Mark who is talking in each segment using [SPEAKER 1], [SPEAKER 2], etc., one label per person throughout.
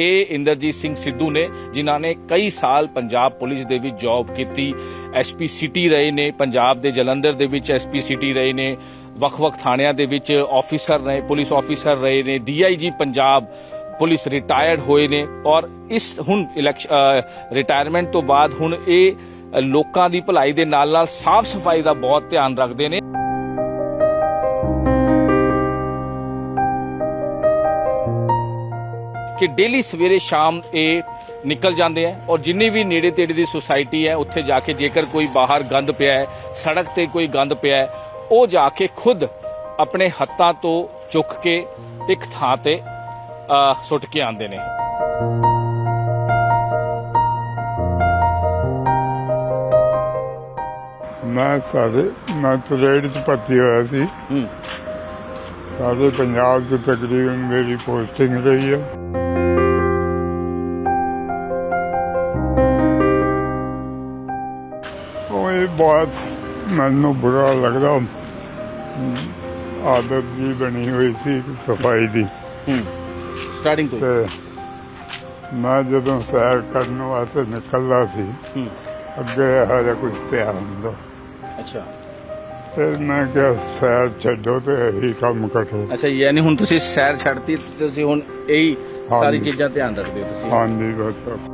[SPEAKER 1] ਇਹ ਇੰਦਰਜੀਤ ਸਿੰਘ ਸਿੱਧੂ ਨੇ, ਜਿਨ੍ਹਾਂ ਨੇ ਕਈ ਸਾਲ ਪੰਜਾਬ ਪੁਲਿਸ ਦੇ ਵਿੱਚ ਜੌਬ ਕੀਤੀ ਐਸਪੀ ਸਿਟੀ ਰਹੇ ਨੇ, ਪੰਜਾਬ ਦੇ ਜਲੰਧਰ ਦੇ ਵਿੱਚ ਐਸਪੀ ਸਿਟੀ ਰਹੇ ਨੇ, ਵੱਖ-ਵੱਖ ਥਾਣਿਆਂ ਦੇ ਵਿੱਚ ਆਫੀਸਰ ਨੇ, ਪੁਲਿਸ ਆਫੀਸਰ ਰਹੇ ਨੇ ਡੀਆਈਜੀ ਪੰਜਾਬ ਪੁਲਿਸ ਰਿਟਾਇਰਡ ਹੋਏ ਨੇ ਔਰ ਇਸ ਹੁਣ ਇਲੈਕਸ਼ਨ ਰਿਟਾਇਰਮੈਂਟ ਤੋਂ ਬਾਅਦ ਹੁਣ ਇਹ ਲੋਕਾਂ ਦੀ ਭਲਾਈ ਦੇ ਨਾਲ ਨਾਲ ਸਾਫ਼ ਸਫ਼ਾਈ ਦਾ ਬਹੁਤ ਧਿਆਨ ਰੱਖਦੇ ਨੇ। ਕਿ ਡੇਲੀ ਸਵੇਰੇ ਸ਼ਾਮ ਇਹ ਨਿਕਲ ਜਾਂਦੇ ਆ ਔਰ ਜਿੰਨੀ ਵੀ ਨੇੜੇ ਤੇੜੇ ਦੀ ਸੁਸਾਇਟੀ ਹੈ ਉੱਥੇ ਜਾ ਕੇ ਜੇਕਰ ਕੋਈ ਬਾਹਰ ਗੰਦ ਪਿਆ ਹੈ ਸੜਕ ਤੇ ਕੋਈ ਗੰਦ ਪਿਆ ਹੈ ਉਹ ਜਾ ਕੇ ਖੁਦ ਆਪਣੇ ਹੱਥਾਂ ਤੋਂ ਚੁੱਕ ਕੇ ਇੱਕ ਥਾਂ ਤੇ ਸੁੱਟ ਕੇ ਆਉਂਦੇ ਨੇ।
[SPEAKER 2] ਮੈਂ ਸਾਰੇ ਮੈਂ ਤਰੇੜ ਚ ਭਰਤੀ ਹੋਇਆ ਸੀ।
[SPEAKER 1] ਹੂੰ।
[SPEAKER 2] ਸਾਰੇ ਪੰਜਾਬ ਚ ਤਕਰੀਬਨ ਮੇਰੀ ਪੋਸਟਿੰਗ ਰਹੀ ਹੈ। ਬਹੁਤ ਮੈਨੂੰ ਬੁਰਾ ਲੱਗਦਾ। ਆਦਤ ਜੀ ਬਣੀ ਹੋਈ ਸੀ ਸਫ਼ਾਈ ਦੀ।
[SPEAKER 1] ਸਟਾਰਟਿੰਗ ਤੋਂ।
[SPEAKER 2] ਤੇ ਮੈਂ ਜਦੋਂ ਸੈਰ ਕਰਨ ਵਾਸਤੇ ਨਿਕਲਦਾ ਸੀ ਅੱਗੇ ਇਹੋ ਜਿਹਾ ਕੁਝ ਪਿਆ ਹੁੰਦਾ
[SPEAKER 1] ਅੱਛਾ।
[SPEAKER 2] ਫਿਰ ਮੈਂ ਕਿਹਾ ਸੈਰ ਛੱਡੋ ਤੇ ਇਹੀ ਕੰਮ ਕਰੋ।
[SPEAKER 1] ਅੱਛਾ ਯਾਨੀ ਹੁਣ ਤੁਸੀਂ ਸੈਰ ਛੱਡਤੀ ਤੁਸੀਂ ਹੁਣ ਇਹੀ ਸਾਰੀ। ਚੀਜ਼ਾਂ ਧਿਆਨ ਰੱਖਦੇ ਹੋ ਤੁਸੀਂ।
[SPEAKER 2] ਹਾਂਜੀ ਬਸ।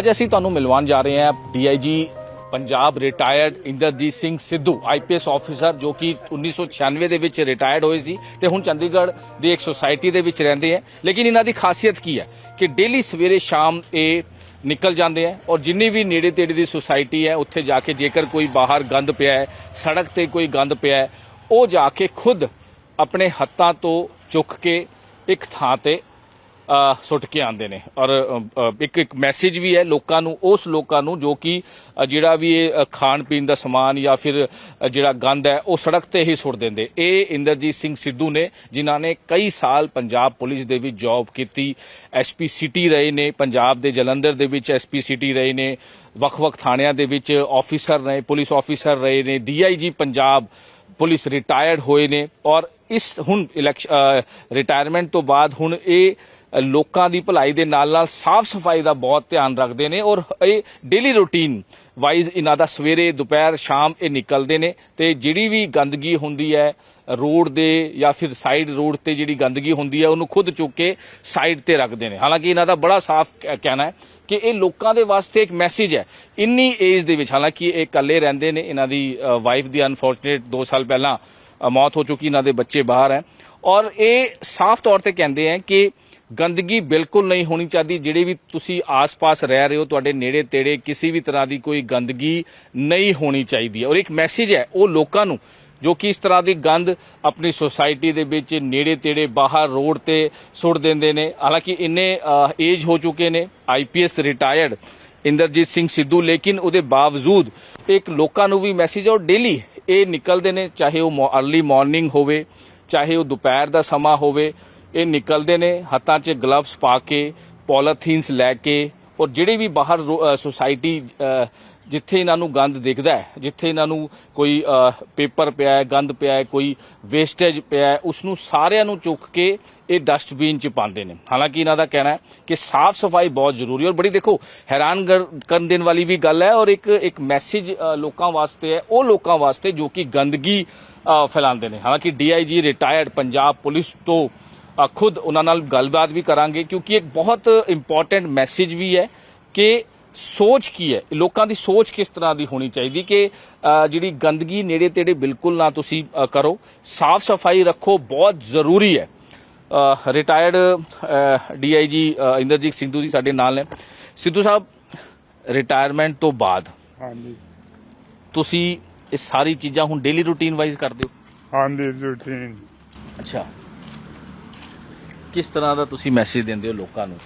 [SPEAKER 1] ਅੱਜ ਅਸੀਂ ਤੁਹਾਨੂੰ ਮਿਲਵਾਉਣ ਜਾ ਰਹੇ ਹਾਂ DIG Punjab retired Inderjit Singh Sidhu IPS officer ਜੋ ਕਿ 1996 ਦੇ ਵਿੱਚ ਰਿਟਾਇਰਡ ਹੋਏ ਸੀ ਤੇ ਹੁਣ ਚੰਡੀਗੜ੍ਹ ਦੀ ਇੱਕ ਸੁਸਾਇਟੀ ਦੇ ਵਿੱਚ ਰਹਿੰਦੇ ਆ ਲੇਕਿਨ ਇਹਨਾਂ ਦੀ ਖਾਸੀਅਤ ਕੀ ਹੈ ਕਿ ਡੇਲੀ ਸਵੇਰੇ ਸ਼ਾਮ ਇਹ ਨਿਕਲ ਜਾਂਦੇ ਆ ਔਰ ਜਿੰਨੀ ਵੀ ਨੇੜੇ ਤੇੜੇ ਦੀ ਸੁਸਾਇਟੀ ਹੈ, ਉੱਥੇ ਜਾ ਕੇ ਜੇਕਰ ਕੋਈ ਬਾਹਰ ਗੰਦ ਪਿਆ ਹੈ, ਸੜਕ ਤੇ ਕੋਈ ਗੰਦ ਪਿਆ ਹੈ, ਉਹ ਜਾ ਕੇ ਖੁਦ ਆਪਣੇ ਹੱਥਾਂ ਤੋਂ ਚੁੱਕ ਕੇ ਇੱਕ ਥਾਂ ਤੇ ਸੁੱਟ ਕੇ ਆਉਂਦੇ ਨੇ। ਔਰ ਇੱਕ ਇੱਕ ਮੈਸੇਜ ਵੀ ਹੈ ਲੋਕਾਂ ਨੂੰ, ਉਸ ਲੋਕਾਂ ਨੂੰ ਜੋ ਕਿ ਜਿਹੜਾ ਵੀ ਇਹ ਖਾਣ ਪੀਣ ਦਾ ਸਮਾਨ ਜਾਂ ਫਿਰ ਜਿਹੜਾ ਗੰਦ ਹੈ, ਉਹ ਸੜਕ ਤੇ ਹੀ ਸੁੱਟ ਦਿੰਦੇ। ਇਹ ਇੰਦਰਜੀਤ ਸਿੰਘ ਸਿੱਧੂ ਨੇ, ਜਿਨ੍ਹਾਂ ਨੇ ਕਈ ਸਾਲ ਪੰਜਾਬ ਪੁਲਿਸ ਦੇ ਵਿੱਚ ਜੌਬ ਕੀਤੀ ਐਸਪੀ ਸਿਟੀ ਰਹੇ ਨੇ, ਪੰਜਾਬ ਦੇ ਜਲੰਧਰ ਦੇ ਵਿੱਚ ਐਸਪੀ ਸਿਟੀ ਰਹੇ ਨੇ, ਵੱਖ-ਵੱਖ ਥਾਣਿਆਂ ਦੇ ਵਿੱਚ ਆਫੀਸਰ ਰਹੇ ਪੁਲਿਸ ਆਫੀਸਰ ਰਹੇ ਨੇ ਡੀਆਈਜੀ ਪੰਜਾਬ ਪੁਲਿਸ ਰਿਟਾਇਰਡ ਹੋਏ ਨੇ। ਔਰ ਇਸ ਹੁਣ ਇਲੈਕਸ਼ਨ ਰਿਟਾਇਰਮੈਂਟ ਤੋਂ ਬਾਅਦ ਹੁਣ ਇਹ ਲੋਕਾਂ ਦੀ ਭਲਾਈ ਦੇ ਨਾਲ ਨਾਲ ਸਾਫ਼ ਸਫ਼ਾਈ ਦਾ ਬਹੁਤ ਧਿਆਨ ਰੱਖਦੇ ਨੇ ਔਰ ਇਹ ਡੇਲੀ ਰੂਟੀਨ ਵਾਈਜ਼ ਇਹਨਾਂ ਦਾ ਸਵੇਰੇ, ਦੁਪਹਿਰ, ਸ਼ਾਮ ਇਹ ਨਿਕਲਦੇ ਨੇ ਤੇ ਜਿਹੜੀ ਵੀ ਗੰਦਗੀ ਹੁੰਦੀ ਹੈ ਰੋਡ ਦੇ ਜਾਂ ਫਿਰ ਸਾਈਡ ਰੋਡ ਤੇ ਜਿਹੜੀ ਗੰਦਗੀ ਹੁੰਦੀ ਹੈ ਉਹਨੂੰ ਖੁਦ ਚੁੱਕ ਕੇ ਸਾਈਡ ਤੇ ਰੱਖਦੇ ਨੇ। ਹਾਲਾਂਕਿ ਇਹਨਾਂ ਦਾ ਬੜਾ ਸਾਫ਼ ਕ- ਕਹਿਣਾ ਹੈ ਕਿ ਇਹ ਲੋਕਾਂ ਦੇ ਵਾਸਤੇ ਇੱਕ ਮੈਸੇਜ ਹੈ। ਇੰਨੀ ਏਜ ਦੇ ਵਿੱਚ ਹਾਲਾਂਕਿ ਇਹ ਇਕੱਲੇ ਰਹਿੰਦੇ ਨੇ, ਇਹਨਾਂ ਦੀ ਵਾਈਫ ਦੀ ਅਨਫੋਰਚੂਨੇਟ 2 ਸਾਲ ਪਹਿਲਾਂ ਮੌਤ ਹੋ ਚੁੱਕੀ, ਇਹਨਾਂ ਦੇ ਬੱਚੇ ਬਾਹਰ ਹੈ। ਔਰ ਇਹ ਸਾਫ਼ ਤੌਰ ਤੇ ਕਹਿੰਦੇ ਹੈ ਕਿ ਗੰਦਗੀ ਬਿਲਕੁਲ ਨਹੀਂ ਹੋਣੀ ਚਾਹੀਦੀ। ਜਿਹੜੇ ਵੀ ਤੁਸੀਂ ਆਸ-ਪਾਸ ਰਹਿ ਰਹੇ ਹੋ, ਤੁਹਾਡੇ ਨੇੜੇ ਤੇੜੇ ਕਿਸੇ ਵੀ ਤਰ੍ਹਾਂ ਦੀ ਕੋਈ ਗੰਦਗੀ ਨਹੀਂ ਹੋਣੀ ਚਾਹੀਦੀ। ਔਰ ਇੱਕ ਮੈਸੇਜ ਹੈ, ਉਹ ਲੋਕਾਂ ਨੂੰ, ਜੋ ਕਿ ਇਸ ਤਰ੍ਹਾਂ ਦੀ ਗੰਦ ਆਪਣੀ ਸੁਸਾਇਟੀ ਦੇ ਵਿੱਚ ਨੇੜੇ ਤੇੜੇ ਬਾਹਰ ਰੋਡ ਤੇ ਸੁੱਟ ਦਿੰਦੇ ਨੇ। ਹਾਲਾਂਕਿ ਇੰਨੇ ਏਜ ਹੋ ਚੁੱਕੇ ਨੇ ਆਈਪੀਐਸ ਰਿਟਾਇਰਡ ਇੰਦਰਜੀਤ ਸਿੰਘ ਸਿੱਧੂ, ਲੇਕਿਨ ਉਹਦੇ ਬਾਵਜੂਦ ਇੱਕ ਲੋਕਾਂ ਨੂੰ ਵੀ ਮੈਸੇਜ ਔਰ ਡੇਲੀ ਇਹ ਨਿਕਲਦੇ ਨੇ, ਚਾਹੇ ਉਹ ਅਰਲੀ ਮਾਰਨਿੰਗ ਹੋਵੇ, ਚਾਹੇ ਉਹ ਦੁਪਹਿਰ ਦਾ ਸਮਾਂ ਹੋਵੇ। ਇਹ ਨਿਕਲਦੇ ਨੇ, ਹੱਥਾਂ 'ਚ ਗਲਵਸ ਪਾ ਕੇ ਪੋਲੀਥੀਨਸ ਲੈ ਕੇ, ਔਰ ਜਿਹੜੇ ਵੀ ਬਾਹਰ ਸੁਸਾਇਟੀ ਜਿੱਥੇ ਇਹਨਾਂ ਨੂੰ ਗੰਦ ਦਿਖਦਾ ਹੈ, ਜਿੱਥੇ ਇਹਨਾਂ ਨੂੰ ਕੋਈ ਪੇਪਰ ਪਿਆ ਹੈ, ਗੰਦ ਪਿਆ ਹੈ, ਕੋਈ ਵੇਸਟੇਜ ਪਿਆ ਹੈ ਉਸ ਨੂੰ ਸਾਰਿਆਂ ਨੂੰ ਚੁੱਕ ਕੇ ਇਹ ਡਸਟਬਿਨ 'ਚ ਪਾਉਂਦੇ ਨੇ। ਹਾਲਾਂਕਿ ਇਹਨਾਂ ਦਾ ਕਹਿਣਾ ਹੈ ਕਿ ਸਾਫ਼ ਸਫ਼ਾਈ ਬਹੁਤ ਜ਼ਰੂਰੀ ਔਰ ਬੜੀ ਦੇਖੋ, ਹੈਰਾਨ ਕਰਨ ਦੇਣ ਵਾਲੀ ਵੀ ਗੱਲ ਹੈ, ਔਰ ਇੱਕ ਇੱਕ ਮੈਸੇਜ ਲੋਕਾਂ ਵਾਸਤੇ ਹੈ, ਉਹ ਲੋਕਾਂ ਵਾਸਤੇ ਜੋ ਕਿ ਗੰਦਗੀ ਫੈਲਾਉਂਦੇ ਨੇ। ਹਾਲਾਂਕਿ ਡੀਆਈਜੀ ਰਿਟਾਇਰਡ ਪੰਜਾਬ ਪੁਲਿਸ ਤੋਂ ਖੁਦ ਉਹਨਾਂ ਨਾਲ ਗੱਲਬਾਤ ਵੀ ਕਰਾਂਗੇ ਕਿਉਂਕਿ ਇੱਕ ਬਹੁਤ ਇੰਪੋਰਟੈਂਟ ਮੈਸੇਜ ਵੀ ਹੈ ਕਿ ਸੋਚ ਕੀ ਹੈ? ਲੋਕਾਂ ਦੀ ਸੋਚ ਕਿਸ ਤਰ੍ਹਾਂ ਦੀ ਹੋਣੀ ਚਾਹੀਦੀ ਕਿ ਜਿਹੜੀ ਗੰਦਗੀ ਨੇੜੇ ਤੇੜੇ ਬਿਲਕੁਲ ਨਾ ਤੁਸੀਂ ਕਰੋ। ਸਾਫ਼ ਸਫ਼ਾਈ ਰੱਖੋ ਬਹੁਤ ਜ਼ਰੂਰੀ ਹੈ। ਰਿਟਾਇਰਡ ਡੀਆਈਜੀ ਇੰਦਰਜੀਤ ਸਿੱਧੂ ਜੀ ਸਾਡੇ ਨਾਲ ਨੇ। ਸਿੱਧੂ ਸਾਹਿਬ ਰਿਟਾਇਰਮੈਂਟ ਤੋਂ ਬਾਅਦ
[SPEAKER 2] ਹਾਂਜੀ।
[SPEAKER 1] ਤੁਸੀਂ ਇਹ ਸਾਰੀ ਚੀਜ਼ਾਂ ਹੁਣ ਡੇਲੀ ਰੂਟੀਨ ਵਾਈਜ਼ ਕਰਦੇ ਹੋ?
[SPEAKER 2] ਹਾਂਜੀ ਰੂਟੀਨ
[SPEAKER 1] ਅੱਛਾ। ਕਿਸ ਤਰ੍ਹਾਂ ਦਾ ਤੁਸੀਂ ਮੈਸੇਜ ਦਿੰਦੇ ਹੋ ਲੋਕਾਂ ਨੂੰ?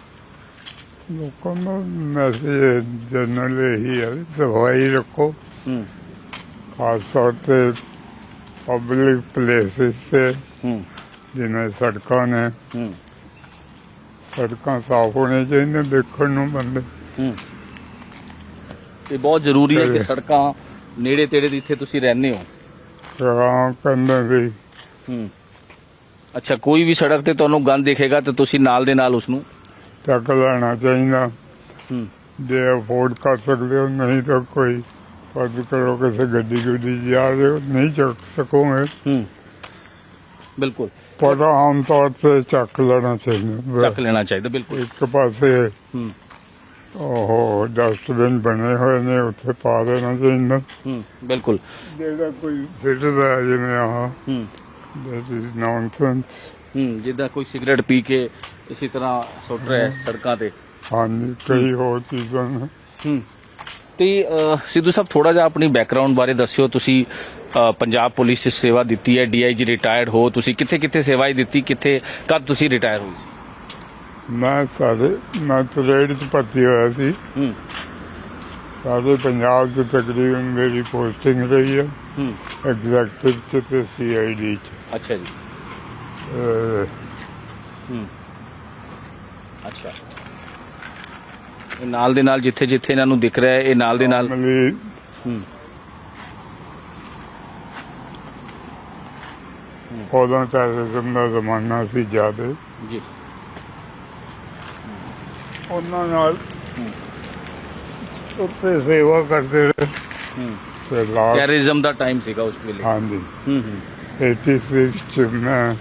[SPEAKER 2] ਲੋਕਾਂ ਨੂੰ ਮੈਸੇਜ ਜਨਰਲ ਇਹੀ ਹੈ ਵੀ ਸਫ਼ਾਈ ਰੱਖੋ।
[SPEAKER 1] ਹੂੰ।
[SPEAKER 2] ਖਾਸ ਤੌਰ ਤੇ ਪਬਲਿਕ ਪਲੇਸਿਸ ਤੇ
[SPEAKER 1] ਹੂੰ।
[SPEAKER 2] ਜਿਵੇਂ ਸੜਕਾਂ ਨੇ।
[SPEAKER 1] ਹੂੰ।
[SPEAKER 2] ਸੜਕਾਂ ਸਾਫ਼ ਹੋਣੀਆਂ ਚਾਹੀਦੀਆਂ ਦੇਖਣ ਨੂੰ ਬੰਦੇ।
[SPEAKER 1] ਹੂੰ। ਇਹ ਬਹੁਤ ਜ਼ਰੂਰੀ ਹੈ ਕਿ। ਸੜਕਾਂ ਨੇੜੇ ਤੇੜੇ ਦੀ ਇੱਥੇ ਤੁਸੀਂ ਰਹਿੰਦੇ ਹੋ।
[SPEAKER 2] ਹਾਂ ਕਹਿੰਦੇ ਵੀ
[SPEAKER 1] ਹੂੰ। ਅੱਛਾ ਕੋਈ ਵੀ ਸੜਕ ਤੇ ਤੁਹਾਨੂੰ ਗੰਦ ਦਿਖੇਗਾ ਤੇ ਤੁਸੀਂ ਨਾਲ ਦੇ ਨਾਲ ਉਸ ਨੂੰ
[SPEAKER 2] ਚੱਕ ਲੈਣਾ ਚਾਹੀਦਾ।
[SPEAKER 1] ਹੂੰ।
[SPEAKER 2] ਜੇ ਅਫੋਰਡ ਕਰ ਸਕਦੇ ਹੋ ਨਹੀਂ ਤਾਂ ਕੋਈ ਫਰਜ਼ ਕਰੋ ਕਿਸੇ ਗੱਡੀ ਗੁੱਡੀ ਜਾ ਰਹੇ ਹੋ ਨਹੀਂ ਚੱਕ ਸਕੋਗੇ।
[SPEAKER 1] ਹੂੰ। ਬਿਲਕੁਲ।
[SPEAKER 2] ਪਰ ਆਮ ਤੌਰ ਤੇ ਚੱਕ ਲੈਣਾ ਚਾਹੀਦਾ।
[SPEAKER 1] ਚੱਕ ਲੈਣਾ ਚਾਹੀਦਾ ਬਿਲਕੁਲ।
[SPEAKER 2] ਇੱਕ ਪਾਸੇ
[SPEAKER 1] ਹੂੰ।
[SPEAKER 2] ਉਹ ਡਸਟਬਿਨ ਬਣੇ ਹੋਏ ਨੇ ਉੱਥੇ ਪਾ ਦੇਣਾ ਚਾਹੀਦਾ।
[SPEAKER 1] ਹੂੰ ਬਿਲਕੁਲ।
[SPEAKER 2] ਜਿਹੜਾ ਕੋਈ ਸਿੱਟਦਾ ਜਿਵੇਂ ਆਹ।
[SPEAKER 1] ਹੂੰ।
[SPEAKER 2] That is nonsense
[SPEAKER 1] ਹੂੰ ਜਿੱਦਾਂ ਕੋਈ ਸਿਗਰਟ ਪੀ ਕੇ ਇਸੇ ਤਰ੍ਹਾਂ ਸੁੱਟ ਰਿਹਾ ਹੈ ਸੜਕਾਂ ਤੇ।
[SPEAKER 2] ਹਾਂਜੀ ਕਈ ਹੋਰ ਚੀਜ਼ਾਂ ਨੇ।
[SPEAKER 1] ਹੂੰ। ਤੇ ਅਹ, ਸਿੱਧੂ ਸਾਹਿਬ ਥੋੜਾ ਜਿਹਾ ਆਪਣੀ ਬੈਕਗ੍ਰਾਉਂਡ ਬਾਰੇ ਦੱਸਿਓ। ਤੁਸੀਂ ਅਹ, ਪੰਜਾਬ ਪੁਲਿਸ 'ਚ ਸੇਵਾ ਦਿੱਤੀ ਹੈ ਡੀਆਈਜੀ ਰਿਟਾਇਰਡ ਹੋ। ਤੁਸੀਂ ਕਿੱਥੇ ਕਿੱਥੇ ਸੇਵਾਈ ਦਿੱਤੀ ਕਿੱਥੇ ਕਦ ਤੁਸੀਂ ਰਿਟਾਇਰ ਹੋਏ ਸੀ?
[SPEAKER 2] ਮੈਂ ਸਾਰੇ ਮੈਂ ਤਰੇੜ ਚ ਭਰਤੀ ਹੋਇਆ ਸੀ।
[SPEAKER 1] ਹੂੰ।
[SPEAKER 2] ਸਾਰੇ ਪੰਜਾਬ ਚ ਤਕਰੀਬਨ ਮੇਰੀ ਪੋਸਟਿੰਗ ਰਹੀ ਹੈ।
[SPEAKER 1] ਹੂੰ।
[SPEAKER 2] ਐਗਜ਼ੈਕਟਿਵ ਚ ਤੇ ਸੀਆਈਡੀ ਚ।
[SPEAKER 1] ਅੱਛਾ ਜੀ।
[SPEAKER 2] ਅਹ,
[SPEAKER 1] ਹੂੰ। ਅੱਛਾ। ਇਹ ਨਾਲ ਦੇ ਨਾਲ ਜਿੱਥੇ ਜਿੱਥੇ ਇਹਨਾਂ ਨੂੰ ਦਿਖ ਰਿਹਾ ਹੈ ਇਹ ਨਾਲ ਦੇ ਨਾਲ
[SPEAKER 2] ਮਾਮੂਲੀ
[SPEAKER 1] ਹੂੰ
[SPEAKER 2] ਉਦੋਂ ਟੈਰਰਿਜ਼ਮ ਦਾ ਜ਼ਮਾਨਾ ਸੀ ਜ਼ਿਆਦਾ।
[SPEAKER 1] ਜੀ।
[SPEAKER 2] ਉਹਨਾਂ ਨਾਲ ਉੱਤੇ ਸੇਵਾ ਕਰਦੇ ਰਹੇ।
[SPEAKER 1] ਹੂੰ।
[SPEAKER 2] ਤੇ ਲਾਸਟ
[SPEAKER 1] ਟੈਰਰਿਜ਼ਮ ਦਾ ਟਾਈਮ ਸੀਗਾ ਉਸ ਵੇਲੇ
[SPEAKER 2] ਹਾਂਜੀ
[SPEAKER 1] ਹੂੰ ਹੂੰ
[SPEAKER 2] 86 ਚ ਮੈਂ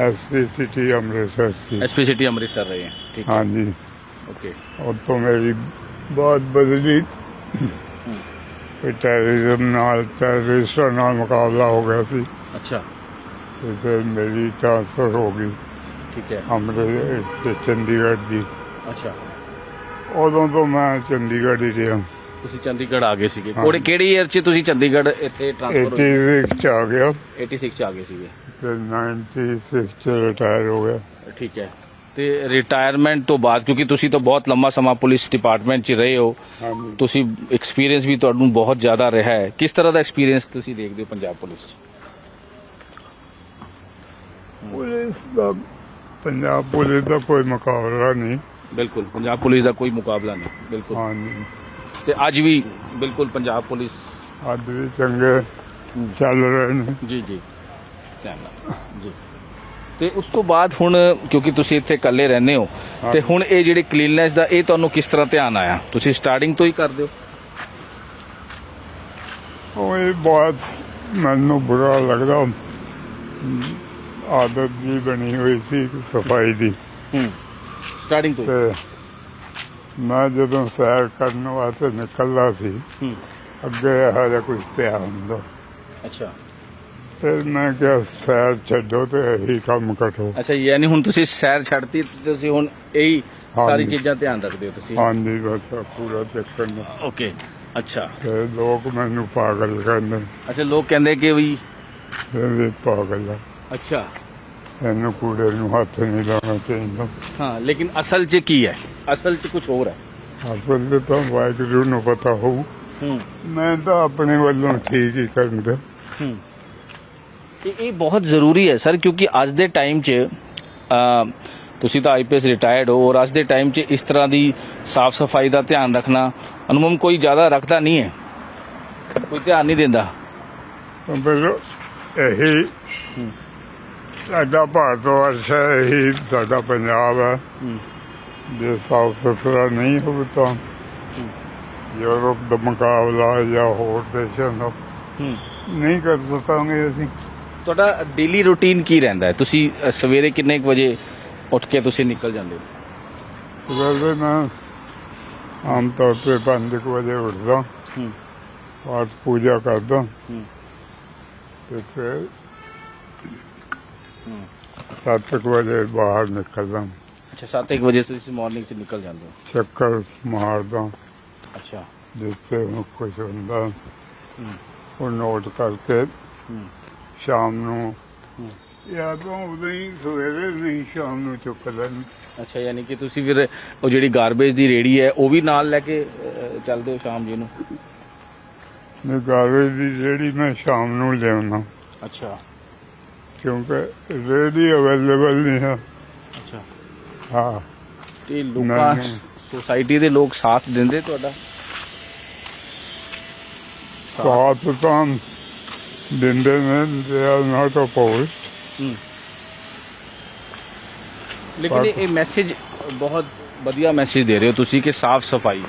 [SPEAKER 2] ਐਸਪੀ ਸਿਟੀ ਅੰਮ੍ਰਿਤਸਰ ਸੀ
[SPEAKER 1] ਐਸਪੀ ਸਿਟੀ ਅੰਮ੍ਰਿਤਸਰ ਰਹੇ ਹੈ ਠੀਕ ਹੈ
[SPEAKER 2] ਹਾਂਜੀ
[SPEAKER 1] ਓਕੇ
[SPEAKER 2] ਉੱਥੋਂ ਮੇਰੀ ਬਹੁਤ ਬਦਲੀ ਤੇ ਟੈਰਰਿਜ਼ਮ ਨਾਲ ਟੈਰਰਿਸਟਾਂ ਨਾਲ ਮੁਕਾਬਲਾ ਹੋ ਗਿਆ ਸੀ
[SPEAKER 1] ਅੱਛਾ
[SPEAKER 2] ਤੇ ਫਿਰ ਮੇਰੀ ਟ੍ਰਾਂਸਫਰ ਹੋ ਗਈ
[SPEAKER 1] ਠੀਕ ਹੈ
[SPEAKER 2] ਅੰਮ੍ਰਿਤਸਰ ਤੇ ਚੰਡੀਗੜ੍ਹ ਦੀ
[SPEAKER 1] ਅੱਛਾ
[SPEAKER 2] ਉਦੋਂ ਤੋਂ ਮੈਂ ਚੰਡੀਗੜ੍ਹ ਹੀ ਰਿਹਾ
[SPEAKER 1] ਤੁਸੀਂ ਚੰਡੀਗੜ੍ਹ ਆ ਗਏ ਸੀਗੇ। ਕੋੜੇ ਕਿਹੜੀ ਈਅਰ 'ਚ ਤੁਸੀਂ ਚੰਡੀਗੜ੍ਹ ਇੱਥੇ ਟ੍ਰਾਂਸਫਰ ਹੋਏ?
[SPEAKER 2] 86 ਚ ਆ ਗਿਆ।
[SPEAKER 1] 86 'ਚ ਆ ਗਏ ਸੀਗੇ।
[SPEAKER 2] ਤੇ 96 ਚ ਰਿਟਾਇਰ ਹੋ ਗਿਆ।
[SPEAKER 1] ਠੀਕ ਹੈ। ਤੇ ਰਿਟਾਇਰਮੈਂਟ ਤੋਂ ਬਾਅਦ ਕਿਉਂਕਿ ਤੁਸੀਂ ਤਾਂ ਬਹੁਤ ਲੰਮਾ ਸਮਾਂ ਪੁਲਿਸ ਡਿਪਾਰਟਮੈਂਟ 'ਚ ਰਹੇ ਹੋ
[SPEAKER 2] ਹਾਂਜੀ
[SPEAKER 1] ਤੁਸੀਂ ਐਕਸਪੀਰੀਅੰਸ ਵੀ ਤੁਹਾਨੂੰ ਬਹੁਤ ਜ਼ਿਆਦਾ ਰਿਹਾ ਹੈ। ਕਿਸ ਤਰ੍ਹਾਂ ਦਾ ਐਕਸਪੀਰੀਅੰਸ ਤੁਸੀਂ ਦੇਖਦੇ ਹੋ ਪੰਜਾਬ ਪੁਲਿਸ 'ਚ?
[SPEAKER 2] ਪੁਲਿਸ ਦਾ ਪੰਜਾਬ ਪੁਲਿਸ ਦਾ ਕੋਈ ਮੁਕਾਬਲਾ ਨਹੀਂ।
[SPEAKER 1] ਬਿਲਕੁਲ ਪੰਜਾਬ ਪੁਲਿਸ ਦਾ ਕੋਈ ਮੁਕਾਬਲਾ ਨਹੀਂ। ਬਿਲਕੁਲ।
[SPEAKER 2] ਹਾਂਜੀ
[SPEAKER 1] ਤੇ ਅੱਜ ਵੀ ਬਿਲਕੁਲ ਪੰਜਾਬ ਪੁਲਿਸ
[SPEAKER 2] ਅੱਜ ਵੀ ਚੰਗੇ ਚੱਲ ਰਹੇ ਨੇ।
[SPEAKER 1] ਜੀ ਜੀ। ਜੀ। ਤੇ ਉਸ ਤੋਂ ਬਾਅਦ ਹੁਣ ਕਿਉਂਕਿ ਤੁਸੀਂ ਇੱਥੇ ਇਕੱਲੇ ਰਹਿੰਦੇ ਹੋ ਤੇ ਹੁਣ ਇਹ ਜਿਹੜੀ ਕਲੀਨਨੈਸ ਦਾ ਇਹ ਤੁਹਾਨੂੰ ਕਿਸ ਤਰ੍ਹਾਂ ਧਿਆਨ ਆਇਆ? ਤੁਸੀਂ ਸਟਾਰਟਿੰਗ ਤੋਂ ਹੀ ਕਰਦੇ ਹੋ?
[SPEAKER 2] ਉਹ ਇਹ ਬਹੁਤ ਮੈਨੂੰ ਬੁਰਾ ਲੱਗਦਾ। ਆਦਤ ਜੀ ਬਣੀ ਹੋਈ ਸੀ ਸਫ਼ਾਈ ਦੀ।
[SPEAKER 1] ਹੂੰ। ਸਟਾਰਟਿੰਗ ਤੇ
[SPEAKER 2] ਮੈਂ ਜਦੋਂ ਸੈਰ ਕਰਨ ਵਾਸਤੇ ਨਿਕਲਦਾ ਸੀ
[SPEAKER 1] ਹੂੰ।
[SPEAKER 2] ਅੱਗੇ ਇਹੋ ਜਿਹਾ ਕੁਝ ਪਿਆ ਹੁੰਦਾ।
[SPEAKER 1] ਅੱਛਾ।
[SPEAKER 2] ਫਿਰ ਮੈਂ ਕਿਹਾ ਸੈਰ ਛੱਡੋ ਤੇ ਇਹੀ ਕੰਮ ਕਰੋ।
[SPEAKER 1] ਅੱਛਾ ਯਾਨੀ ਹੁਣ ਤੁਸੀਂ ਸੈਰ ਛੱਡਤੀ ਤੇ ਤੁਸੀਂ ਹੁਣ ਇਹੀ ਸਾਰੀ
[SPEAKER 2] ਹਾਂਜੀ।
[SPEAKER 1] ਚੀਜ਼ਾਂ ਧਿਆਨ ਰੱਖਦੇ ਹੋ ਤੁਸੀਂ?
[SPEAKER 2] ਹਾਂਜੀ ਬਸ ਆਹ ਪੂਰਾ ਦੇਖਣ ਨੂੰ।
[SPEAKER 1] ਓਕੇ ਅੱਛਾ।
[SPEAKER 2] ਤੇ ਲੋਕ ਮੈਨੂੰ ਪਾਗਲ ਕਹਿੰਦੇ।
[SPEAKER 1] ਅੱਛਾ ਲੋਕ ਕਹਿੰਦੇ ਕਿ ਵੀ
[SPEAKER 2] ਵੀ ਪਾਗਲ ਆ।
[SPEAKER 1] ਅੱਛਾ।
[SPEAKER 2] ਇਹਨੂੰ ਕੂੜੇ ਨੂੰ ਹੱਥ ਨਹੀਂ ਲਾਉਣਾ ਚਾਹੀਦਾ।
[SPEAKER 1] ਹਾਂ ਲੇਕਿਨ ਅਸਲ 'ਚ ਕੀ ਹੈ? ਅਸਲ 'ਚ ਕੁਝ ਹੋਰ ਹੈ।
[SPEAKER 2] ਅਸਲ ਵਿੱਚ ਤਾਂ ਵਾਹਿਗੁਰੂ ਨੂੰ ਪਤਾ ਹੋਊ।
[SPEAKER 1] ਹੂੰ।
[SPEAKER 2] ਮੈਂ ਤਾਂ ਆਪਣੇ ਵੱਲੋਂ ਠੀਕ ਹੀ ਕਰਦਾ
[SPEAKER 1] ਹੂੰ। ਇਹ ਇਹ ਬਹੁਤ ਜ਼ਰੂਰੀ ਹੈ ਸਰ ਕਿਉਂਕਿ ਅੱਜ ਦੇ ਟਾਈਮ 'ਚ ਤੁਸੀਂ ਤਾਂ ਆਈਪੀਐਸ ਰਿਟਾਇਰਡ ਹੋ ਔਰ ਅੱਜ ਦੇ ਟਾਈਮ 'ਚ ਇਸ ਤਰ੍ਹਾਂ ਦੀ ਸਾਫ਼ ਸਫ਼ਾਈ ਦਾ ਧਿਆਨ ਰੱਖਣਾ ਅਨੁਮਮ ਕੋਈ ਜ਼ਿਆਦਾ ਰੱਖਦਾ ਨਹੀਂ ਹੈ। ਕੋਈ ਧਿਆਨ ਨਹੀਂ ਦਿੰਦਾ।
[SPEAKER 2] ਤਾਂ ਫਿਰ ਇਹੀ ਸਾਡਾ ਭਾਰਤ ਵਰਸ਼ ਹੈ ਸਾਡਾ ਪੰਜਾਬ ਹੈ। ਜੇ ਸਾਫ਼ ਸੁਥਰਾ ਨਹੀਂ ਹੋਵੇ ਤਾਂ ਯੂਰਪ ਦਾ ਮੁਕਾਬਲਾ ਜਾਂ ਹੋਰ ਦੇਸ਼ਾਂ ਦਾ
[SPEAKER 1] ਹੂੰ।
[SPEAKER 2] ਨਹੀਂ ਕਰ ਸਕਾਂਗੇ ਅਸੀਂ।
[SPEAKER 1] ਤੁਹਾਡਾ ਡੇਲੀ ਰੂਟੀਨ ਕੀ ਰਹਿੰਦਾ ਹੈ? ਤੁਸੀਂ ਸਵੇਰੇ ਕਿੰਨੇ ਵਜੇ ਉੱਠ ਕੇ ਤੁਸੀਂ ਨਿਕਲ ਜਾਂਦੇ ਹੋ?
[SPEAKER 2] ਵੈਸੇ ਮੈਂ ਆਮ ਤੌਰ ਤੇ 5 ਵਜੇ ਉੱਠਦਾ।
[SPEAKER 1] ਹੂੰ।
[SPEAKER 2] ਪਾਠ ਪੂਜਾ ਕਰਦਾ।
[SPEAKER 1] ਹੂੰ।
[SPEAKER 2] ਤੇ ਫਿਰ ਸੱਤ ਕੁ ਵਜੇ ਬਾਹਰ ਨਿਕਲਦਾ।
[SPEAKER 1] ਅੱਛਾ 7:00 ਵਜੇ ਤੁਸੀਂ ਮਾਰਨਿੰਗ 'ਚ ਨਿਕਲ ਜਾਂਦੇ ਹੋ।
[SPEAKER 2] ਚੱਕਰ ਮਾਰਦਾ।
[SPEAKER 1] ਅੱਛਾ।
[SPEAKER 2] ਜਿੱਥੇ ਕੁਝ ਹੁੰਦਾ। ਉਹ ਨੋਟ ਕਰਕੇ ਸ਼ਾਮ ਨੂੰ ਜਾਂ ਤਾਂ ਉਦੋਂ ਹੀ ਸਵੇਰੇ ਨਹੀਂ ਸ਼ਾਮ ਨੂੰ ਚੁੱਕ ਲੈਣ
[SPEAKER 1] ਅੱਛਾ ਯਾਨੀ ਕਿ ਤੁਸੀਂ ਫਿਰ ਉਹ ਜਿਹੜੀ ਗਾਰਬੇਜ ਦੀ ਰੇੜੀ ਹੈ ਉਹ ਵੀ ਨਾਲ ਲੈ ਕੇ ਚੱਲਦੇ ਹੋ ਸ਼ਾਮ ਜੀ ਨੂੰ?
[SPEAKER 2] ਨਿਗਾਰੇ ਦੀ ਜਿਹੜੀ ਮੈਂ ਸ਼ਾਮ ਨੂੰ ਲਿਆਉਣਾ
[SPEAKER 1] ਅੱਛਾ।
[SPEAKER 2] ਕਿਉਂਕਿ ਰੇਡੀ ਅਵੇਲੇਬਲ ਨਹੀਂ ਹੈ
[SPEAKER 1] ਅੱਛਾ।
[SPEAKER 2] ਹਾਂ।
[SPEAKER 1] ਤੇ ਲੋਕਾਂ
[SPEAKER 2] ਨਹੀਂ।
[SPEAKER 1] ਸੋਸਾਇਟੀ ਦੇ ਲੋਕ ਸਾਥ ਦਿੰਦੇ ਤੁਹਾਡਾ?
[SPEAKER 2] ਸਾਥ ਤਾਂ ਦਿੰਦੇ ਨੇ ਦੇ ਆਰ ਨਾਟ ਅਪੋਜ਼
[SPEAKER 1] ਲੇਕਿਨ ਇਹ- ਮੈਸੇਜ ਬਹੁਤ ਵਧੀਆ ਮੈਸੇਜ ਦੇ ਰਹੇ ਹੋ ਤੁਸੀਂ ਕਿ ਸਾਫ਼ ਸਫ਼ਾਈ।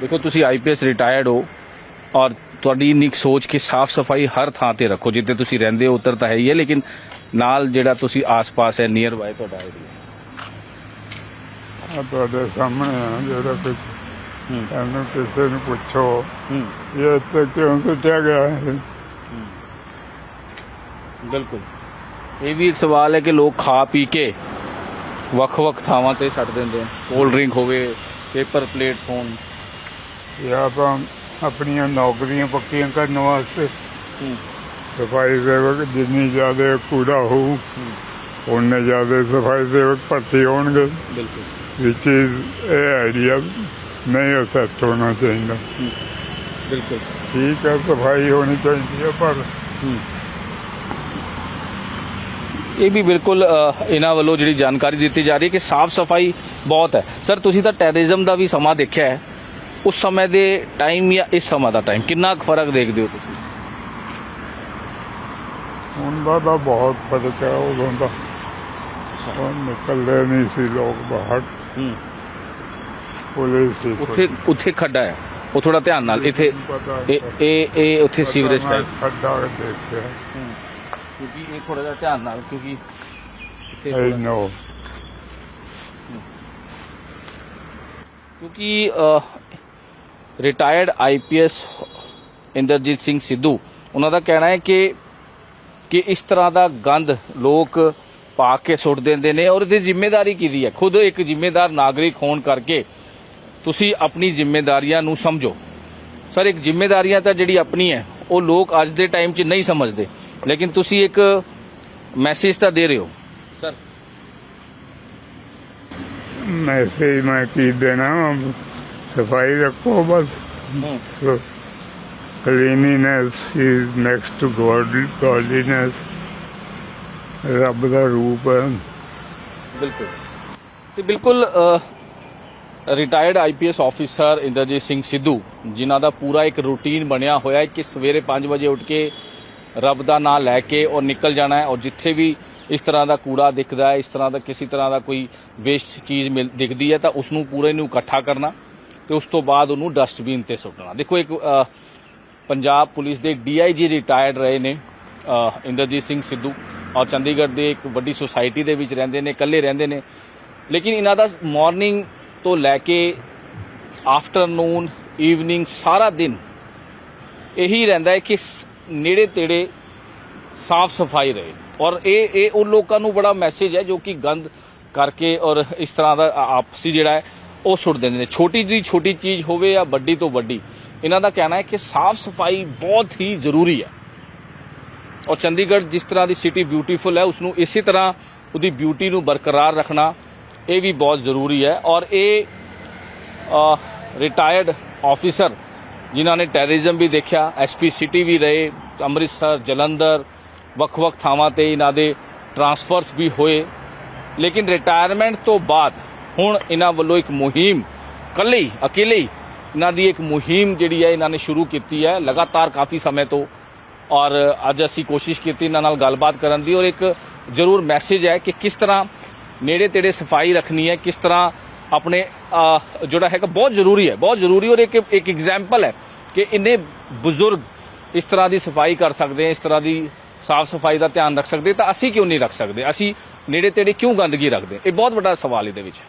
[SPEAKER 1] ਦੇਖੋ ਤੁਸੀਂ ਆਈਪੀਐਸ ਰਿਟਾਇਰਡ ਹੋ ਔਰ ਤੁਹਾਡੀ ਇੰਨੀ ਕੁ ਸੋਚ ਕਿ ਸਾਫ਼ ਸਫ਼ਾਈ ਹਰ ਥਾਂ ਤੇ ਰੱਖੋ ਜਿੱਥੇ ਤੁਸੀਂ ਰਹਿੰਦੇ ਹੋ ਉੱਧਰ ਤਾਂ ਹੈ ਹੀ ਹੈ ਲੇਕਿਨ ਨਾਲ ਜਿਹੜਾ ਤੁਸੀਂ ਆਸ-ਪਾਸ ਹੈ ਨੀਅਰ ਬਾਏ ਤੁਹਾਡਾ ਏਰੀਆ
[SPEAKER 2] ਆ ਤੁਹਾਡੇ ਸਾਹਮਣੇ ਆ ਜਿਹੜਾ ਕੁਝ
[SPEAKER 1] ਹੂੰ।
[SPEAKER 2] ਇਹਨੂੰ ਕਿਸੇ ਨੂੰ ਪੁੱਛੋ।
[SPEAKER 1] ਹੂੰ।
[SPEAKER 2] ਇਹ ਇੱਥੇ ਕਿਉਂ ਸੁੱਟਿਆ ਗਿਆ ਹੈ।
[SPEAKER 1] ਬਿਲਕੁਲ। ਇਹ ਵੀ ਇੱਕ ਸਵਾਲ ਹੈ ਕਿ ਲੋਕ ਖਾ ਪੀ ਕੇ ਵੱਖ-ਵੱਖ ਥਾਵਾਂ ਤੇ ਛੱਡ ਦਿੰਦੇ ਨੇ ਕੋਲਡ ਡਰਿੰਕ ਹੋਵੇ ਪੇਪਰ ਪਲੇਟ ਫੋਨ
[SPEAKER 2] ਜਾਂ ਤਾਂ ਆਪਣੀਆਂ ਨੌਕਰੀਆਂ ਪੱਕੀਆਂ ਕਰਨ ਵਾਸਤੇ। ਸਫ਼ਾਈ ਸੇਵਕ ਜਿੰਨੀ ਜ਼ਿਆਦਾ ਕੂੜਾ ਹੋਊ ਉਨੇ ਜ਼ਿਆਦਾ ਸਫ਼ਾਈ ਸੇਵਕ ਭਰਤੀ ਹੋਣਗੇ।
[SPEAKER 1] ਬਿਲਕੁਲ।
[SPEAKER 2] ਵਿਚ ਇਹ ਆਈਡੀਆ ਨਹੀਂ ਅਸੈਪਟ ਹੋਣਾ ਚਾਹੀਦਾ।
[SPEAKER 1] ਬਿਲਕੁਲ।
[SPEAKER 2] ਠੀਕ ਹੈ ਸਫ਼ਾਈ ਹੋਣੀ ਚਾਹੀਦੀ ਹੈ ਪਰ
[SPEAKER 1] ਇਹ ਵੀ ਬਿਲਕੁਲ ਇਹਨਾਂ ਵੱਲੋਂ ਜਿਹੜੀ ਜਾਣਕਾਰੀ ਦਿੱਤੀ ਜਾ ਰਹੀ ਹੈ ਕਿ ਸਾਫ਼ ਸਫ਼ਾਈ ਬਹੁਤ ਹੈ। ਸਰ ਤੁਸੀਂ ਤਾਂ ਟੈਰਰਿਜ਼ਮ ਦਾ ਵੀ ਸਮਾਂ ਦੇਖਿਆ ਹੈ। ਉਸ ਸਮੇਂ ਦੇ ਟਾਈਮ ਜਾਂ ਇਸ ਸਮਾਂ ਦਾ ਟਾਈਮ ਕਿੰਨਾ ਕੁ ਫ਼ਰਕ ਦੇਖਦੇ ਹੋ ਤੁਸੀਂ?
[SPEAKER 2] ਹੁਣ ਦਾ ਬਹੁਤ ਫ਼ਰਕ ਹੈ ਉਦੋਂ ਦਾ। ਨਿਕਲਦੇ ਨਹੀਂ ਸੀ ਲੋਕ ਬਾਹਰ।
[SPEAKER 1] ਹੂੰ।
[SPEAKER 2] ਸੀ
[SPEAKER 1] ਉੱਥੇ ਉੱਥੇ ਖੱਡਾ। ਹੈ। ਉਹ ਥੋੜਾ ਧਿਆਨ ਨਾਲ। ਇੱਥੇ
[SPEAKER 2] ਪਤਾ
[SPEAKER 1] ਇਹ ਇਹ ਇਹ ਉੱਥੇ ਸੀਵਰੇਜ ਟਾਈਪ
[SPEAKER 2] ਖੱਡਾ ਦੇਖਿਆ।
[SPEAKER 1] ਕਿਉਂਕਿ ਇਹ ਥੋੜਾ ਜਿਹਾ ਧਿਆਨ ਨਾਲ ਕਿਉਂਕਿ ਇੱਥੇ
[SPEAKER 2] ਆਈ
[SPEAKER 1] ਥੋੜ੍ਹਾ-
[SPEAKER 2] ਨੋ
[SPEAKER 1] ਕਿਉਂਕਿ ਰਿਟਾਇਰਡ ਆਈਪੀਐਸ ਇੰਦਰਜੀਤ ਸਿੰਘ ਸਿੱਧੂ ਉਹਨਾਂ ਦਾ ਕਹਿਣਾ ਹੈ ਕਿ ਕਿ ਇਸ ਤਰ੍ਹਾਂ ਦਾ ਗੰਦ ਲੋਕ ਪਾ ਕੇ ਸੁੱਟ ਦਿੰਦੇ ਨੇ ਔਰ ਇਹਦੀ ਜ਼ਿੰਮੇਵਾਰੀ ਕਿਹਦੀ ਹੈ? ਖੁਦ ਇੱਕ ਜ਼ਿੰਮੇਦਾਰ ਨਾਗਰਿਕ ਹੋਣ ਕਰਕੇ ਤੁਸੀਂ ਆਪਣੀ ਜ਼ਿੰਮੇਵਾਰੀਆਂ ਨੂੰ ਸਮਝੋ। ਸਰ ਇੱਕ ਜ਼ਿੰਮੇਵਾਰੀਆਂ ਤਾਂ ਜਿਹੜੀ ਆਪਣੀ ਹੈ ਉਹ ਲੋਕ ਅੱਜ ਦੇ ਟਾਈਮ 'ਚ ਨਹੀਂ ਸਮਝਦੇ। ਲੇਕਿਨ ਤੁਸੀਂ ਇੱਕ ਮੈਸੇਜ ਤਾਂ ਦੇ ਰਹੇ ਹੋ। ਸਰ।
[SPEAKER 2] ਮੈਸੇਜ ਮੈਂ ਕੀ ਦੇਣਾ? ਸਫ਼ਾਈ ਰੱਖੋ ਬਸ। is next to God, godliness. ਰੱਬ ਦਾ ਰੂਪ ਹੈ।
[SPEAKER 1] ਬਿਲਕੁਲ। ਤੇ ਬਿਲਕੁਲ retired IPS officer Inderjit Singh Sidhu, ਜਿਨ੍ਹਾਂ ਦਾ ਪੂਰਾ ਇੱਕ ਰੂਟੀਨ ਬਣਿਆ ਹੋਇਆ ਹੈ ਕਿ ਸਵੇਰੇ 5 ਵਜੇ ਉੱਠ ਕੇ ਰੱਬ ਦਾ ਨਾਮ ਲੈ ਕੇ ਔਰ ਨਿਕਲ ਜਾਣਾ ਹੈ ਔਰ ਜਿੱਥੇ ਵੀ ਇਸ ਤਰ੍ਹਾਂ ਦਾ ਕੂੜਾ ਦਿਖਦਾ ਹੈ, ਇਸ ਤਰ੍ਹਾਂ ਦਾ ਕਿਸੇ ਤਰ੍ਹਾਂ ਦਾ ਕੋਈ ਵੇਸਟ ਚੀਜ਼ ਮਿਲ, ਦਿਖਦੀ ਹੈ ਤਾਂ ਉਸ ਨੂੰ ਪੂਰੇ ਨੂੰ ਇਕੱਠਾ ਕਰਨਾ ਤੇ ਉਸ ਤੋਂ ਬਾਅਦ ਉਹਨੂੰ ਡਸਟਬਿਨ ਤੇ ਸੁੱਟਣਾ। ਦੇਖੋ ਇੱਕ ਪੰਜਾਬ ਪੁਲਿਸ ਦੇ ਡੀਆਈਜੀ ਰਿਟਾਇਰਡ ਰਹੇ ਨੇ ਇੰਦਰਜੀਤ ਸਿੰਘ ਸਿੱਧੂ। ਔਰ ਚੰਡੀਗੜ੍ਹ ਦੇ ਇੱਕ ਵੱਡੀ ਸੁਸਾਇਟੀ ਦੇ ਵਿੱਚ ਰਹਿੰਦੇ ਨੇ, ਇਕੱਲੇ ਰਹਿੰਦੇ ਨੇ। ਲੇਕਿਨ ਇਹਨਾਂ ਦਾ ਮਾਰਨਿੰਗ ਤੋਂ ਲੈ ਕੇ ਆਫਟਰਨੂਨ ਈਵਨਿੰਗ ਸਾਰਾ ਦਿਨ ਇਹੀ ਰਹਿੰਦਾ ਹੈ ਕਿ ਨੇੜੇ ਤੇੜੇ ਸਾਫ਼ ਸਫ਼ਾਈ ਰਹੇ। ਔਰ ਇਹ ਇਹ ਉਹ ਲੋਕਾਂ ਨੂੰ ਬੜਾ ਮੈਸੇਜ ਹੈ ਜੋ ਕਿ ਗੰਦ ਕਰਕੇ ਔਰ ਇਸ ਤਰ੍ਹਾਂ ਦਾ ਆਪਸੀ ਜਿਹੜਾ ਹੈ, ਉਹ ਸੁੱਟ ਦਿੰਦੇ ਨੇ। ਛੋਟੀ ਦੀ ਛੋਟੀ ਚੀਜ਼ ਹੋਵੇ ਜਾਂ ਵੱਡੀ ਤੋਂ ਵੱਡੀ, ਇਹਨਾਂ ਦਾ ਕਹਿਣਾ ਹੈ ਕਿ ਸਾਫ਼ ਸਫ਼ਾਈ ਬਹੁਤ ਹੀ ਜ਼ਰੂਰੀ ਹੈ। ਔਰ ਚੰਡੀਗੜ੍ਹ ਜਿਸ ਤਰ੍ਹਾਂ ਦੀ ਸਿਟੀ ਬਿਊਟੀਫੁਲ ਹੈ ਉਸ ਨੂੰ ਇਸੇ ਤਰ੍ਹਾਂ ਉਹਦੀ ਬਿਊਟੀ ਨੂੰ ਬਰਕਰਾਰ ਰੱਖਣਾ, ਇਹ ਵੀ ਬਹੁਤ ਜ਼ਰੂਰੀ ਹੈ। ਔਰ ਇਹ ਰਿਟਾਇਰਡ ਆਫੀਸਰ ਜਿਨ੍ਹਾਂ ਨੇ ਟੈਰਰਿਜ਼ਮ ਵੀ ਦੇਖਿਆ ਐਸਪੀ ਸਿਟੀ ਵੀ ਰਹੇ, ਅੰਮ੍ਰਿਤਸਰ, ਜਲੰਧਰ, ਵੱਖ-ਵੱਖ ਥਾਵਾਂ ਤੇ ਇਹਨਾਂ ਦੇ ਟਰਾਂਸਫਰਸ ਵੀ ਹੋਏ। ਲੇਕਿਨ ਰਿਟਾਇਰਮੈਂਟ ਤੋਂ ਬਾਅਦ ਹੁਣ ਇਹਨਾਂ ਵੱਲੋਂ ਇੱਕ ਮੁਹਿੰਮ, ਇਕੱਲੇ ਹੀ ਅਕੇਲੇ ਇਹਨਾਂ ਦੀ ਇੱਕ ਮੁਹਿੰਮ ਜਿਹੜੀ ਹੈ, ਇਹਨਾਂ ਨੇ ਸ਼ੁਰੂ ਕੀਤੀ ਹੈ, ਲਗਾਤਾਰ ਕਾਫੀ ਸਮੇਂ ਤੋਂ। ਔਰ ਅੱਜ ਅਸੀਂ ਕੋਸ਼ਿਸ਼ ਕੀਤੀ ਇਹਨਾਂ ਨਾਲ ਗੱਲਬਾਤ ਕਰਨ ਦੀ ਔਰ ਇੱਕ ਜ਼ਰੂਰ ਮੈਸੇਜ ਹੈ ਕਿ ਕਿਸ ਤਰ੍ਹਾਂ ਨੇੜੇ ਤੇੜੇ ਸਫ਼ਾਈ ਰੱਖਣੀ ਹੈ, ਕਿਸ ਤਰ੍ਹਾਂ ਆਪਣੇ ਜਿਹੜਾ ਹੈਗਾ ਬਹੁਤ ਜ਼ਰੂਰੀ ਹੈ, ਬਹੁਤ ਜ਼ਰੂਰੀ ਔਰ ਇੱਕ ਇੱਕ ਐਗਜ਼ਾਮਪਲ ਹੈ ਕਿ ਇੰਨੇ ਬਜ਼ੁਰਗ ਇਸ ਤਰ੍ਹਾਂ ਦੀ ਸਫ਼ਾਈ ਕਰ ਸਕਦੇ ਹੈ, ਇਸ ਤਰ੍ਹਾਂ ਦੀ ਸਾਫ਼ ਸਫ਼ਾਈ ਦਾ ਧਿਆਨ ਰੱਖ ਸਕਦੇ ਤਾਂ ਅਸੀਂ ਕਿਉਂ ਨਹੀਂ ਰੱਖ ਸਕਦੇ? ਅਸੀਂ ਨੇੜੇ ਤੇੜੇ ਕਿਉਂ ਗੰਦਗੀ ਰੱਖਦੇ? ਇਹ ਬਹੁਤ ਵੱਡਾ ਸਵਾਲ ਇਹਦੇ ਵਿੱਚ ਹੈ।